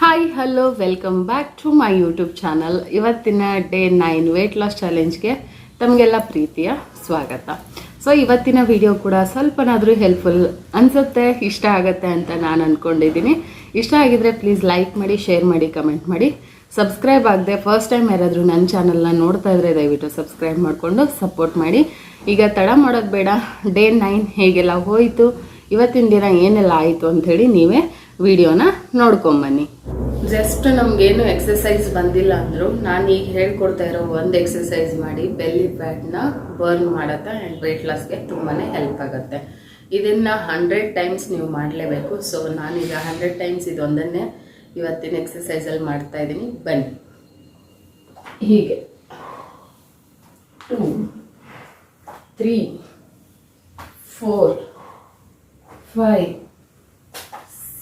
Hi hello welcome back to my YouTube channel ಇವತ್ತಿನ day nine weight loss ಚಾಲೆಂಜ್ಗೆ ತಮಗೆಲ್ಲ ಪ್ರೀತಿಯ ಸ್ವಾಗತ. ಸೊ ಇವತ್ತಿನ ವಿಡಿಯೋ ಕೂಡ ಸ್ವಲ್ಪನಾದರೂ ಹೆಲ್ಪ್ಫುಲ್ ಅನಿಸುತ್ತೆ, ಇಷ್ಟ ಆಗುತ್ತೆ ಅಂತ ನಾನು ಅಂದ್ಕೊಂಡಿದ್ದೀನಿ ಇಷ್ಟ ಆಗಿದ್ರೆ ಪ್ಲೀಸ್ ಲೈಕ್ ಮಾಡಿ ಶೇರ್ ಮಾಡಿ ಕಮೆಂಟ್ ಮಾಡಿ. ಸಬ್ಸ್ಕ್ರೈಬ್ ಆಗದೆ ಫಸ್ಟ್ ಟೈಮ್ ಯಾರಾದರೂ ನನ್ನ ಚಾನಲ್ನ ನೋಡ್ತಾ ಇದ್ರೆ ದಯವಿಟ್ಟು ಸಬ್ಸ್ಕ್ರೈಬ್ ಮಾಡಿಕೊಂಡು ಸಪೋರ್ಟ್ ಮಾಡಿ. ಈಗ ತಡ ಮಾಡೋದು ಬೇಡ. ಡೇ ನೈನ್ ಹೇಗೆಲ್ಲ ಹೋಯಿತು? ಇವತ್ತಿನ ದಿನ ಏನೆಲ್ಲ ಆಯಿತು ಅಂಥೇಳಿ ನೀವೇ ವಿಡಿಯೋನ ನೋಡ್ಕೊಂಬನ್ನಿ ಜಸ್ಟ್ ನಮ್ಗೇನು ಎಕ್ಸಸೈಸ್ ಬಂದಿಲ್ಲ ಅಂದರೂ, ನಾನು ಈಗ ಹೇಳ್ಕೊಡ್ತಾ ಇರೋ ಒಂದು ಎಕ್ಸಸೈಸ್ ಮಾಡಿ ಬೆಲ್ಲಿ ಫ್ಯಾಟ್ನ ಬರ್ನ್ ಮಾಡುತ್ತೆ ಆ್ಯಂಡ್ ವೆಯ್ಟ್ ಲಾಸ್ಗೆ ತುಂಬಾ ಹೆಲ್ಪ್ ಆಗುತ್ತೆ. ಇದನ್ನು ಹಂಡ್ರೆಡ್ ಟೈಮ್ಸ್ ನೀವು ಮಾಡಲೇಬೇಕು. ಸೊ ನಾನೀಗ ಹಂಡ್ರೆಡ್ ಟೈಮ್ಸ್ ಇದೊಂದನ್ನೇ ಇವತ್ತಿನ ಎಕ್ಸಸೈಸಲ್ಲಿ ಮಾಡ್ತಾ ಇದ್ದೀನಿ ಬನ್ನಿ. ಹೀಗೆ. Two three four five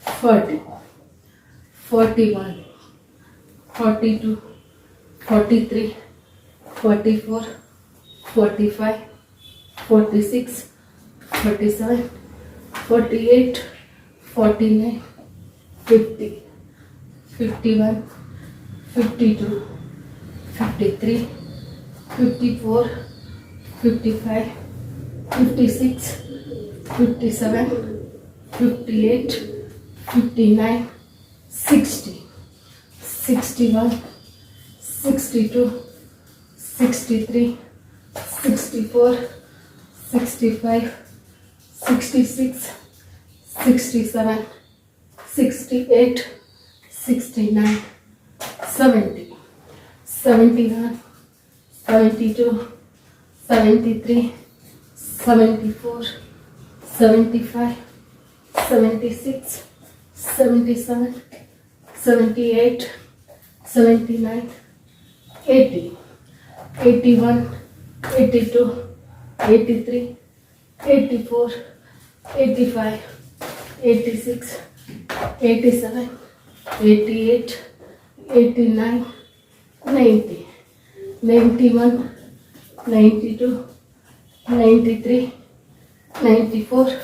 forty, forty-one, forty-two, forty-three, forty-four, forty-five, forty-six, forty-seven, forty-eight, forty-nine, fifty, fifty-one, fifty-two, fifty-three, fifty-four, fifty-five, fifty-six, fifty-seven, fifty-eight. 59, 60, 61, 62, 63, 64, 65, 66, 67, 68, 69, 70, 71, 72, 73, 74, 75, 76, 77, 78, 79, 80, 81, 82, 83, 84, 85, 86, 87, 88, 89, 90, 91, 92, 93, 94,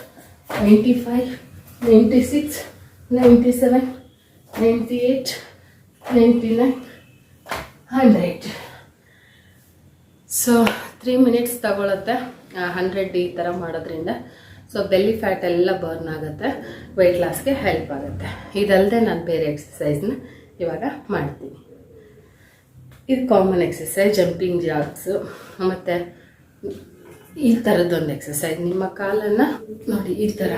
95, 96, 97, 98, 99, 100. So three minutes ತಗೊಳುತ್ತೆ. Hundred ಈ ಥರ ಮಾಡೋದ್ರಿಂದ. ಸೊ ಬೆಲ್ಲಿ ಫ್ಯಾಟ್ ಎಲ್ಲ ಬರ್ನ್ ಆಗುತ್ತೆ. Weight ಲಾಸ್ಗೆ help ಆಗುತ್ತೆ. ಇದಲ್ಲದೆ ನಾನು ಬೇರೆ ಎಕ್ಸಸೈಸ್ನ ಇವಾಗ ಮಾಡ್ತೀನಿ. ಇದು ಕಾಮನ್ ಎಕ್ಸಸೈಸ್ ಜಂಪಿಂಗ್ ಜಾಗ್ಸು ಮತ್ತು ಈ ಥರದ್ದೊಂದು ಎಕ್ಸಸೈಸ್ ನಿಮ್ಮ ಕಾಲನ್ನು ನೋಡಿ ಈ ಥರ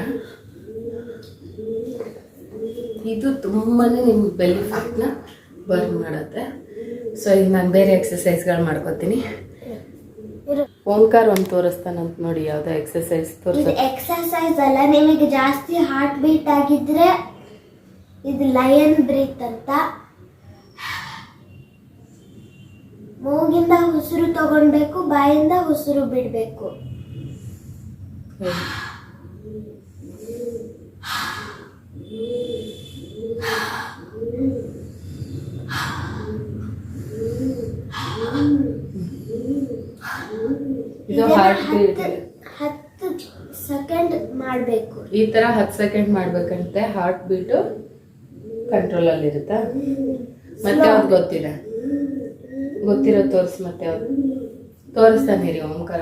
ಇದು ತುಂಬಾ ನಿಮ್ಮ ಬೆಲ್ಲಿ ಫ್ಯಾಟ್ನ ಬರ್ನ್ ಮಾಡುತ್ತೆ. ಸೊ ಈಗ ನಾನು ಬೇರೆ ಎಕ್ಸಸೈಸ್ಗಳು ಮಾಡ್ಕೋತೀನಿ. ಓಂಕಾರ ಒಂದು ತೋರಿಸ್ತಾನಂತ ನೋಡಿ ಯಾವುದೋ ಎಕ್ಸಸೈಸ್ ತೋರಿಸ್ತೀನಿ ತೋರಿಸ ಎಕ್ಸಸೈಸ್ ಅಲ್ಲ ನಿಮಗೆ ಜಾಸ್ತಿ ಹಾರ್ಟ್ ಬೀಟ್ ಆಗಿದ್ರೆ ಇದು ಲಯನ್ ಬ್ರೀತ್ ಅಂತ. ಮೂಗಿಂದ ಉಸಿರು ತಗೊಳ್ಬೇಕು ಬಾಯಿಂದ ಉಸಿರು ಬಿಡಬೇಕು ಇದು ಹಾರ್ಟ್ ಹತ್ತು ಸೆಕೆಂಡ್ ಮಾಡಬೇಕು. ಈ ತರ ಹತ್ತು ಸೆಕೆಂಡ್ ಮಾಡ್ಬೇಕಂತೆ ಹಾರ್ಟ್ ಬೀಟು ಕಂಟ್ರೋಲಲ್ಲಿ ಇರುತ್ತಾ? ಮತ್ತೆ ಯಾವ್ದು ಗೊತ್ತಿಲ್ಲ ಗೊತ್ತಿರೋ ತೋರಿಸ್ ಮತ್ತೆ ಯಾವ್ದು? ತೋರಿಸ್ತಾನೆ ರೀ ಓಂಕಾರ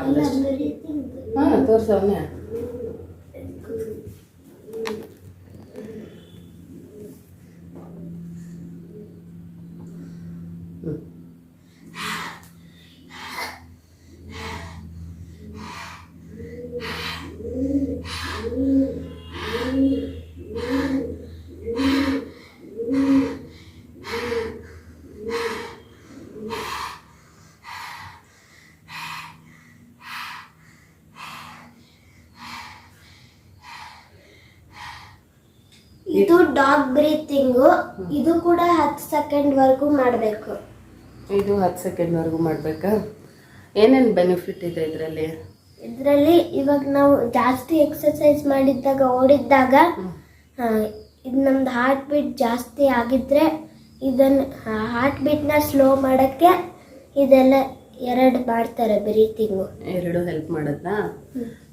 ಹಾ ಹಾಂ ತೋರ್ಸವನೇ ಇದು ಡಾಗ್ ಬ್ರೀತಿಂಗು. ಇದು ಕೂಡ ಹತ್ತು ಸೆಕೆಂಡ್ ವರೆಗೂ ಮಾಡಬೇಕು. ಇದು ಹತ್ತು ಸೆಕೆಂಡ್ವರೆಗೂ ಮಾಡಬೇಕಾ? ಏನೇನು ಬೆನಿಫಿಟ್ ಇದೆ ಇದರಲ್ಲಿ? ಇದರಲ್ಲಿ ಇವಾಗ ನಾವು ಜಾಸ್ತಿ ಎಕ್ಸರ್ಸೈಸ್ ಮಾಡಿದ್ದಾಗ ಓಡಿದ್ದಾಗ ಆ, ಇದು ನಮ್ದು ಹಾರ್ಟ್ ಬೀಟ್ ಜಾಸ್ತಿ ಆಗಿದ್ರೆ ಇದನ್ನು ಹಾರ್ಟ್ ಬೀಟ್ನ ಸ್ಲೋ ಮಾಡೋಕ್ಕೆ ಇದೆಲ್ಲ ಎರಡು ಮಾಡ್ತಾರೆ ಬ್ರೀತಿಂಗು ಎರಡು ಹೆಲ್ಪ್ ಮಾಡುತ್ತಾ?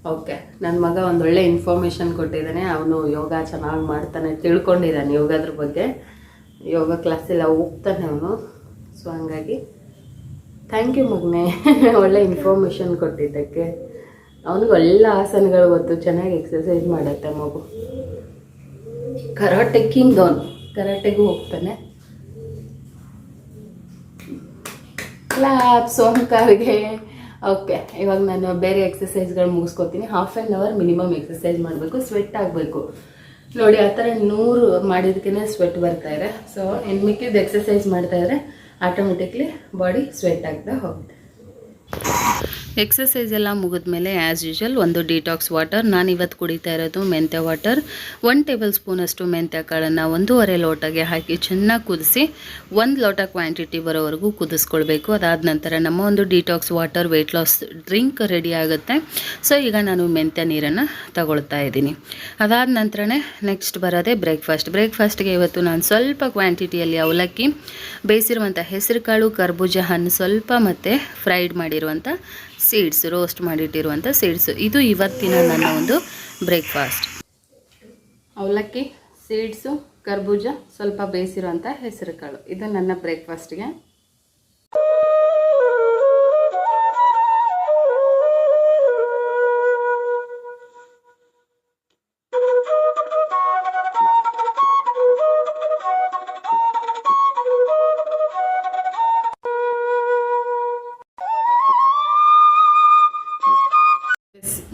ಓಕೆ ನನ್ನ ಮಗ ಒಂದೊಳ್ಳೆ ಇನ್ಫಾರ್ಮೇಷನ್ ಕೊಟ್ಟಿದ್ದಾನೆ ಅವನು ಯೋಗ ಚೆನ್ನಾಗಿ ಮಾಡ್ತಾನೆ ತಿಳ್ಕೊಂಡಿದ್ದಾನೆ ಯೋಗದ್ರ ಬಗ್ಗೆ. ಯೋಗ ಕ್ಲಾಸೆಲ್ಲ ಹೋಗ್ತಾನೆ ಅವನು. ಸೊ ಹಂಗಾಗಿ ಥ್ಯಾಂಕ್ ಯು ಮಗನೇ. ಒಳ್ಳೆ ಇನ್ಫಾರ್ಮೇಷನ್ ಕೊಟ್ಟಿದ್ದಕ್ಕೆ. ಅವನಿಗೆ ಒಳ್ಳೆ ಆಸನಗಳು ಗೊತ್ತು. ಚೆನ್ನಾಗಿ ಎಕ್ಸಸೈಸ್ ಮಾಡುತ್ತೆ ಮಗು. ಕರಾಟೆ ಕಿಂಗ್ ಅವನು ಕರಾಟೆಗೂ ಹೋಗ್ತಾನೆ. ಕ್ಲಾಪ್ಸ್ ಓಂಕಾರ್ಗೆ ಓಕೆ ಇವಾಗ ನಾನು ಬೇರೆ ಎಕ್ಸಸೈಸ್ಗಳು ಮುಗಿಸ್ಕೊತೀನಿ. Half an hour minimum exercise ಮಾಡಬೇಕು ಸ್ವೆಟ್ ಆಗಬೇಕು. ನೋಡಿ, ಆ ಥರ ನೂರು ಮಾಡಿದ್ದಕ್ಕೇ ಸ್ವೆಟ್ ಬರ್ತಾ ಇದೆ. ಸೊ ಇನ್ನು ಮಿಕ್ಕಿದ ಎಕ್ಸಸೈಸ್ ಮಾಡ್ತಾ ಇದ್ರೆ ಆಟೋಮೆಟಿಕ್ಲಿ ಬಾಡಿ ಸ್ವೆಟ್ ಆಗ್ತಾ ಹೋಗುತ್ತೆ. ಎಕ್ಸಸೈಸ್ ಎಲ್ಲ ಮುಗಿದ್ಮೇಲೆ ಆ್ಯಸ್ ಯೂಶಲ್ ಒಂದು ಡಿಟಾಕ್ಸ್ ವಾಟರ್ ನಾನು ಇವತ್ತು ಕುಡಿತಾ ಇರೋದು ಮೆಂತ್ಯ ವಾಟರ್ ಒನ್ ಟೇಬಲ್ ಸ್ಪೂನಷ್ಟು ಮೆಂತ್ಯ ಕಾಳನ್ನು ಒಂದೂವರೆ ಲೋಟಗೆ ಹಾಕಿ ಚೆನ್ನಾಗಿ ಕುದಿಸಿ, ಒಂದು ಲೋಟ ಕ್ವಾಂಟಿಟಿ ಬರೋವರೆಗೂ ಕುದಿಸ್ಕೊಳ್ಬೇಕು. ಅದಾದ ನಂತರ ನಮ್ಮ ಒಂದು detox water weight loss drink ready ಆಗುತ್ತೆ. ಸೊ ಈಗ ನಾನು ಮೆಂತ್ಯ ನೀರನ್ನು ತಗೊಳ್ತಾ ಇದ್ದೀನಿ. ಅದಾದ ನಂತರನೇ ನೆಕ್ಸ್ಟ್ ಬರೋದೇ ಬ್ರೇಕ್ಫಾಸ್ಟ್ ಬ್ರೇಕ್ಫಾಸ್ಟ್ಗೆ ಇವತ್ತು ನಾನು ಸ್ವಲ್ಪ ಕ್ವಾಂಟಿಟಿಯಲ್ಲಿ ಅವಲಕ್ಕಿ ಬೇಯಿಸಿರುವಂಥ ಹೆಸರುಕಾಳು, ಕರ್ಬೂಜ ಹಣ್ಣು ಸ್ವಲ್ಪ ಮತ್ತು ಫ್ರೈಡ್ ಮಾಡಿರುವಂಥ ಸೀಡ್ಸ್ ರೋಸ್ಟ್ ಮಾಡಿಟ್ಟಿರುವಂಥ ಸೀಡ್ಸ್ ಇದು ಇವತ್ತಿನ ನನ್ನ ಒಂದು ಬ್ರೇಕ್ಫಾಸ್ಟ್ ಅವಲಕ್ಕಿ ಸೀಡ್ಸು ಕರ್ಬೂಜ, ಸ್ವಲ್ಪ ಬೇಯಿಸಿರುವಂಥ ಹೆಸರುಕಾಳು. ಇದು ನನ್ನ ಬ್ರೇಕ್ಫಾಸ್ಟ್ಗೆ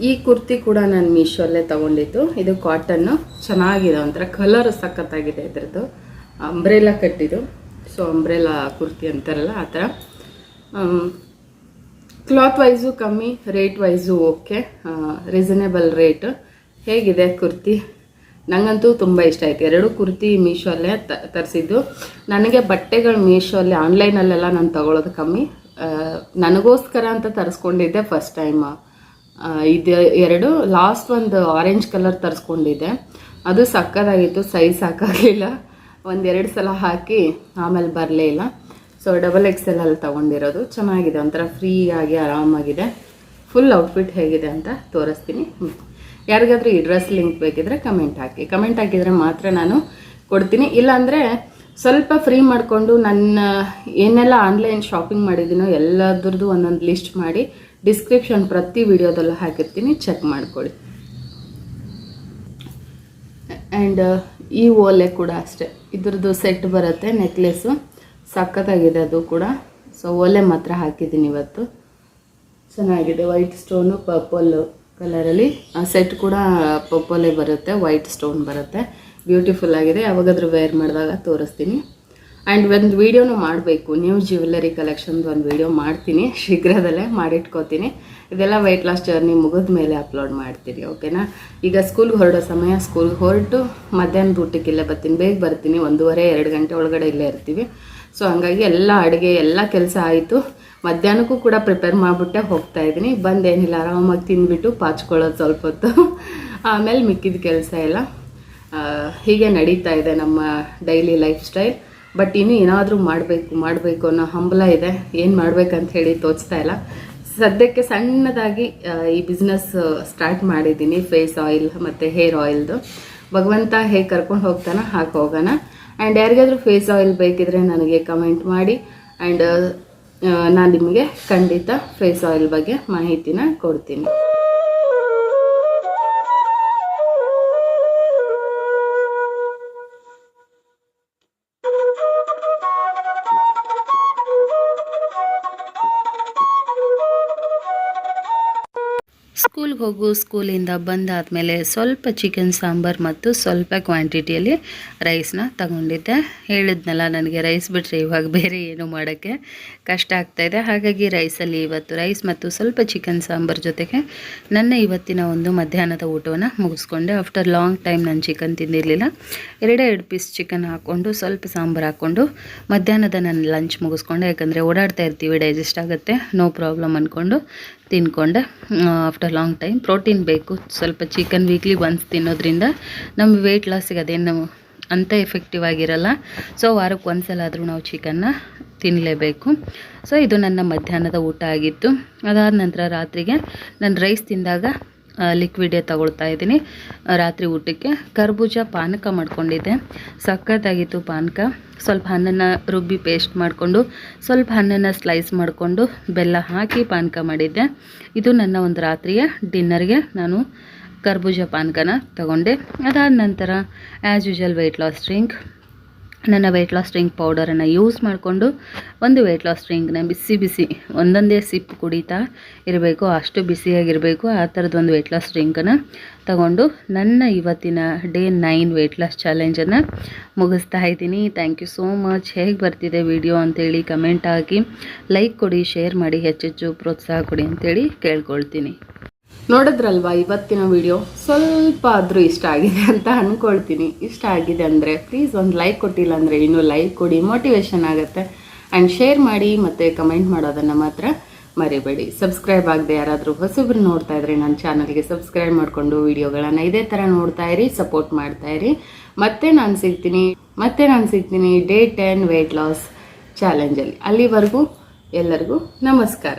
ಈ ಕುರ್ತಿ ಕೂಡ ನಾನು ಮೀಶೋಲ್ಲೇ ತಗೊಂಡಿದ್ದು. ಇದು ಕಾಟನ್ನು ಚೆನ್ನಾಗಿದೆ ಒಂಥರ ಕಲರ್ ಸಖತ್ತಾಗಿದೆ ಇದರದ್ದು. ಅಂಬ್ರೆಲಾ ಕಟ್ಟಿದ್ದು. ಸೊ ಅಂಬ್ರೆಲಾ ಕುರ್ತಿ ಅಂತಾರಲ್ಲ ಆ ಥರ. ಕ್ಲಾತ್ ವೈಸು ಕಮ್ಮಿ rate wise okay reasonable rate ಹೇಗಿದೆ ಕುರ್ತಿ? ನನಗಂತೂ ತುಂಬ ಇಷ್ಟ ಆಯಿತು. ಎರಡು ಕುರ್ತಿ ಮೀಶೋಲ್ಲೇ ತರಿಸಿದ್ದು. ನನಗೆ ಬಟ್ಟೆಗಳು ಮೀಶೋಲ್ಲಿ ಆನ್ಲೈನಲ್ಲೆಲ್ಲ ನಾನು ತಗೊಳ್ಳೋದು ಕಮ್ಮಿ. ನನಗೋಸ್ಕರ ಅಂತ ತರಿಸ್ಕೊಂಡಿದ್ದೆ ಫಸ್ಟ್ ಟೈಮ್ ಇದು ಎರಡು. ಲಾಸ್ಟ್ ಒಂದು ಆರೆಂಜ್ ಕಲರ್ ತರಿಸ್ಕೊಂಡಿದ್ದೆ. ಅದು ಸಕ್ಕದಾಗಿತ್ತು ಸೈಜ್ ಸಾಕಾಗಲಿಲ್ಲ ಒಂದೆರಡು ಸಲ ಹಾಕಿ ಆಮೇಲೆ ಬರಲೇ ಇಲ್ಲ. ಸೊ ಡಬಲ್ ಎಕ್ಸ್ ಎಲ್ ಅಲ್ಲಿ ತೊಗೊಂಡಿರೋದು. ಚೆನ್ನಾಗಿದೆ, ಒಂಥರ ಫ್ರೀ ಆಗಿ ಆರಾಮಾಗಿದೆ. ಫುಲ್ ಔಟ್ಫಿಟ್ ಹೇಗಿದೆ ಅಂತ ತೋರಿಸ್ತೀನಿ. ಯಾರಿಗಾದ್ರೂ ಈ ಡ್ರೆಸ್ ಲಿಂಕ್ ಬೇಕಿದ್ರೆ ಕಮೆಂಟ್ ಹಾಕಿ. ಕಮೆಂಟ್ ಹಾಕಿದರೆ ಮಾತ್ರ ನಾನು ಕೊಡ್ತೀನಿ. ಇಲ್ಲಾಂದರೆ ಸ್ವಲ್ಪ ಫ್ರೀ ಮಾಡಿಕೊಂಡು ನನ್ನ ಏನೆಲ್ಲ ಆನ್ಲೈನ್ ಶಾಪಿಂಗ್ ಮಾಡಿದ್ದೀನೋ ಎಲ್ಲದ್ರದ್ದು ಒಂದೊಂದು ಲಿಸ್ಟ್ ಮಾಡಿ ಡಿಸ್ಕ್ರಿಪ್ಷನ್ ಪ್ರತಿ ವಿಡಿಯೋದಲ್ಲೂ ಹಾಕಿರ್ತೀನಿ ಚೆಕ್ ಮಾಡ್ಕೊಳ್ಳಿ. ಆ್ಯಂಡ್ ಈ ಓಲೆ ಕೂಡ ಅಷ್ಟೇ. ಇದ್ರದ್ದು ಸೆಟ್ ಬರುತ್ತೆ ನೆಕ್ಲೆಸ್ಸು ಸಖತ್ತಾಗಿದೆ ಅದು ಕೂಡ. ಸೊ ಓಲೆ ಮಾತ್ರ ಹಾಕಿದ್ದೀನಿ ಇವತ್ತು. ಚೆನ್ನಾಗಿದೆ ವೈಟ್ ಸ್ಟೋನು ಪರ್ಪಲ್ ಕಲರಲ್ಲಿ ಆ ಸೆಟ್ ಕೂಡ ಪರ್ಪಲೇ ಬರುತ್ತೆ ವೈಟ್ ಸ್ಟೋನ್ ಬರುತ್ತೆ. ಬ್ಯೂಟಿಫುಲ್ ಆಗಿದೆ. ಯಾವಾಗಾದ್ರೂ ವೇರ್ ಮಾಡಿದಾಗ ತೋರಿಸ್ತೀನಿ. ಆ್ಯಂಡ್ ಒಂದು ವೀಡಿಯೋನು ಮಾಡಬೇಕು. ನ್ಯೂ ಜ್ಯುವೆಲ್ಲರಿ ಕಲೆಕ್ಷನ್ದು ಒಂದು ವೀಡಿಯೋ ಮಾಡ್ತೀನಿ. ಶೀಘ್ರದಲ್ಲೇ ಮಾಡಿಟ್ಕೋತೀನಿ. ಇದೆಲ್ಲ ವೆಯ್ಟ್ ಲಾಸ್ ಜರ್ನಿ ಮುಗಿದ ಮೇಲೆ ಅಪ್ಲೋಡ್ ಮಾಡ್ತೀನಿ ಓಕೆನಾ ಈಗ ಸ್ಕೂಲ್ಗೆ ಹೊರಡೋ ಸಮಯ ಸ್ಕೂಲ್ಗೆ ಹೊರಟು ಮಧ್ಯಾಹ್ನದ ಊಟಕ್ಕೆ ಇಲ್ಲೇ ಬರ್ತೀನಿ. ಬೇಗ ಬರ್ತೀನಿ. ಒಂದೂವರೆ, ಎರಡು ಗಂಟೆ ಒಳಗಡೆ ಇಲ್ಲೇ ಇರ್ತೀವಿ. ಸೊ ಹಂಗಾಗಿ ಎಲ್ಲ ಅಡುಗೆ, ಎಲ್ಲ ಕೆಲಸ ಆಯಿತು. ಮಧ್ಯಾಹ್ನಕ್ಕೂ ಕೂಡ ಪ್ರಿಪೇರ್ ಮಾಡಿಬಿಟ್ಟೆ ಹೋಗ್ತಾ ಇದ್ದೀನಿ. ಬಂದೇನಿಲ್ಲ, ಆರಾಮಾಗಿ ತಿಂದ್ಬಿಟ್ಟು ಪಾಚ್ಕೊಳ್ಳೋದು ಸ್ವಲ್ಪ ಹೊತ್ತು. ಆಮೇಲೆ ಮಿಕ್ಕಿದ ಕೆಲಸ ಎಲ್ಲ ಹೀಗೆ ನಡೀತಾ ಇದೆ ನಮ್ಮ ಡೈಲಿ ಲೈಫ್ ಸ್ಟೈಲ್ ಬಟ್ ಇನ್ನು ಏನಾದರೂ ಮಾಡಬೇಕು ಮಾಡಬೇಕು ಅನ್ನೋ ಹಂಬಲ ಇದೆ. ಏನು ಮಾಡ್ಬೇಕಂತ ಹೇಳಿ ತೋಚ್ತಾ ಇಲ್ಲ. ಸದ್ಯಕ್ಕೆ ಸಣ್ಣದಾಗಿ ಈ ಬಿಸ್ನೆಸ್ ಸ್ಟಾರ್ಟ್ ಮಾಡಿದ್ದೀನಿ. ಫೇಸ್ ಆಯಿಲ್ ಮತ್ತು ಹೇರ್ ಆಯಿಲ್ದು ಭಗವಂತ ಹೇಗೆ ಕರ್ಕೊಂಡು ಹೋಗ್ತಾನೆ ಹಾಕಿ ಹೋಗೋಣ. ಆ್ಯಂಡ್ ಯಾರಿಗಾದರೂ ಫೇಸ್ ಆಯಿಲ್ ಬೇಕಿದ್ರೆ ನನಗೆ ಕಮೆಂಟ್ ಮಾಡಿ. ಆ್ಯಂಡ್ ನಾನು ನಿಮಗೆ ಖಂಡಿತ ಫೇಸ್ ಆಯಿಲ್ ಬಗ್ಗೆ ಮಾಹಿತಿನ ಕೊಡ್ತೀನಿ. ಹೋಗು, ಸ್ಕೂಲಿಂದ ಬಂದಾದಮೇಲೆ ಸ್ವಲ್ಪ ಚಿಕನ್ ಸಾಂಬಾರು ಮತ್ತು ಸ್ವಲ್ಪ ಕ್ವಾಂಟಿಟಿಯಲ್ಲಿ ರೈಸ್ನ ತಗೊಂಡಿದ್ದೆ. ಹೇಳಿದ್ನಲ್ಲ, ನನಗೆ ರೈಸ್ ಬಿಟ್ಟರೆ ಇವಾಗ ಬೇರೆ ಏನು ಮಾಡೋಕ್ಕೆ ಕಷ್ಟ ಆಗ್ತಾಯಿದೆ ಹಾಗಾಗಿ ರೈಸಲ್ಲಿ ಇವತ್ತು ರೈಸ್ ಮತ್ತು ಸ್ವಲ್ಪ ಚಿಕನ್ ಸಾಂಬಾರು ಜೊತೆಗೆ ನನ್ನ ಇವತ್ತಿನ ಒಂದು ಮಧ್ಯಾಹ್ನದ ಊಟವನ್ನು ಮುಗಿಸ್ಕೊಂಡೆ. ಆಫ್ಟರ್ ಲಾಂಗ್ ಟೈಮ್ ನಾನು ಚಿಕನ್ ತಿಂದಿರಲಿಲ್ಲ. ಎರಡೇ ಎರಡು ಪೀಸ್ ಚಿಕನ್ ಹಾಕ್ಕೊಂಡು, ಸ್ವಲ್ಪ ಸಾಂಬಾರು ಹಾಕ್ಕೊಂಡು ಮಧ್ಯಾಹ್ನದ ನಾನು ಲಂಚ್ ಮುಗಿಸ್ಕೊಂಡೆ. ಯಾಕಂದರೆ ಓಡಾಡ್ತಾ ಇರ್ತೀವಿ ಡೈಜೆಸ್ಟ್ ಆಗುತ್ತೆ. ನೋ ಪ್ರಾಬ್ಲಮ್ ಅಂದ್ಕೊಂಡು ತಿನ್ಕೊಂಡೆ. ಆಫ್ಟರ್ ಲಾಂಗ್ ಟೈಮ್ ಪ್ರೋಟೀನ್ ಬೇಕು. ಸ್ವಲ್ಪ ಚಿಕನ್ ವೀಕ್ಲಿ ಒನ್ಸ್ ತಿನ್ನೋದ್ರಿಂದ ನಮ್ಮ ವೆಯ್ಟ್ ಲಾಸಿಗೆ ಅದೇನು ಅಂತ ಎಫೆಕ್ಟಿವ್ ಆಗಿರಲ್ಲ. ಸೊ ವಾರಕ್ಕೆ ಒಂದ್ಸಲ ಆದರೂ ನಾವು ಚಿಕನ್ನ ತಿನ್ನಲೇಬೇಕು ಸೊ ಇದು ನನ್ನ ಮಧ್ಯಾಹ್ನದ ಊಟ ಆಗಿತ್ತು. ಅದಾದ ನಂತರ ರಾತ್ರಿಗೆ ನಾನು ರೈಸ್ ತಿಂದಾಗ ಲಿಕ್ವಿಡೇ ತಗೊಳ್ತಾ ಇದ್ದೀನಿ. ರಾತ್ರಿ ಊಟಕ್ಕೆ ಕರ್ಬೂಜ ಪಾನಕ ಮಾಡ್ಕೊಂಡಿದ್ದೆ. ಸಕ್ಕತ್ತಾಗಿತ್ತು ಪಾನಕ. ಸ್ವಲ್ಪ ಹಣ್ಣನ್ನು ರುಬ್ಬಿ ಪೇಸ್ಟ್ ಮಾಡಿಕೊಂಡು, ಸ್ವಲ್ಪ ಹಣ್ಣನ್ನು ಸ್ಲೈಸ್ ಮಾಡಿಕೊಂಡು ಬೆಲ್ಲ ಹಾಕಿ ಪಾನಕ ಮಾಡಿದ್ದೆ. ಇದು ನನ್ನ ಒಂದು ರಾತ್ರಿಯ ಡಿನ್ನರ್ಗೆ ನಾನು ಕರ್ಬೂಜ ಪಾನಕನ ತಗೊಂಡೆ. ಅದಾದ ನಂತರ as usual weight loss drink ನನ್ನ ವೆಯ್ಟ್ ಲಾಸ್ ಡ್ರಿಂಕ್ ಪೌಡರನ್ನು ಯೂಸ್ ಮಾಡಿಕೊಂಡು ಒಂದು ವೆಯ್ಟ್ ಲಾಸ್ ಡ್ರಿಂಕ್ನ ಬಿಸಿ ಬಿಸಿ ಒಂದೊಂದೇ ಸಿಪ್ ಕುಡಿತಾ ಇರಬೇಕು, ಅಷ್ಟು ಬಿಸಿಯಾಗಿರಬೇಕು, ಆ ಥರದ್ದು ಒಂದು ವೆಯ್ಟ್ ಲಾಸ್ ಡ್ರಿಂಕನ್ನು ತಗೊಂಡು ನನ್ನ ಇವತ್ತಿನ ಡೇ ನೈನ್ ವೆಯ್ಟ್ ಲಾಸ್ ಚಾಲೆಂಜನ್ನು ಮುಗಿಸ್ತಾ ಇದ್ದೀನಿ. ಥ್ಯಾಂಕ್ ಯು ಸೋ ಮಚ್ ಹೇಗೆ ಬರ್ತಿದೆ ವಿಡಿಯೋ ಅಂತೇಳಿ ಕಮೆಂಟ್ ಹಾಕಿ ಲೈಕ್ ಕೊಡಿ ಶೇರ್ ಮಾಡಿ, ಹೆಚ್ಚೆಚ್ಚು ಪ್ರೋತ್ಸಾಹ ಕೊಡಿ ಅಂತೇಳಿ ಕೇಳ್ಕೊಳ್ತೀನಿ. ನೋಡಿದ್ರಲ್ವಾ ಇವತ್ತಿನ ವಿಡಿಯೋ ಸ್ವಲ್ಪ ಆದರೂ ಇಷ್ಟ ಆಗಿದೆ ಅಂತ ಅಂದ್ಕೊಳ್ತೀನಿ ಇಷ್ಟ ಆಗಿದೆ ಅಂದರೆ ಪ್ಲೀಸ್ ಒಂದು ಲೈಕ್ ಕೊಟ್ಟಿಲ್ಲ ಅಂದರೆ ಇನ್ನೂ ಲೈಕ್ ಕೊಡಿ ಮೋಟಿವೇಶನ್ ಆಗುತ್ತೆ. ಆ್ಯಂಡ್ ಶೇರ್ ಮಾಡಿ ಮತ್ತು ಕಮೆಂಟ್ ಮಾಡೋದನ್ನು ಮಾತ್ರ ಮರಿಬೇಡಿ. ಸಬ್ಸ್ಕ್ರೈಬ್ ಆಗದೆ ಯಾರಾದರೂ ಹೊಸಬ್ರು ನೋಡ್ತಾ ಇದ್ರೆ ನನ್ನ ಚಾನಲ್ಗೆ ಸಬ್ಸ್ಕ್ರೈಬ್ ಮಾಡಿಕೊಂಡು ವಿಡಿಯೋಗಳನ್ನು ಇದೇ ಥರ ನೋಡ್ತಾ ಇರಿ ಸಪೋರ್ಟ್ ಮಾಡ್ತಾ ಇರಿ. ಮತ್ತೆ ನಾನು ಸಿಗ್ತೀನಿ, ಮತ್ತೆ ನಾನು ಸಿಗ್ತೀನಿ ಡೇ ಟೆನ್ ವೆಯ್ಟ್ ಲಾಸ್ ಚಾಲೆಂಜಲ್ಲಿ ಅಲ್ಲಿವರೆಗೂ ಎಲ್ಲರಿಗೂ ನಮಸ್ಕಾರ.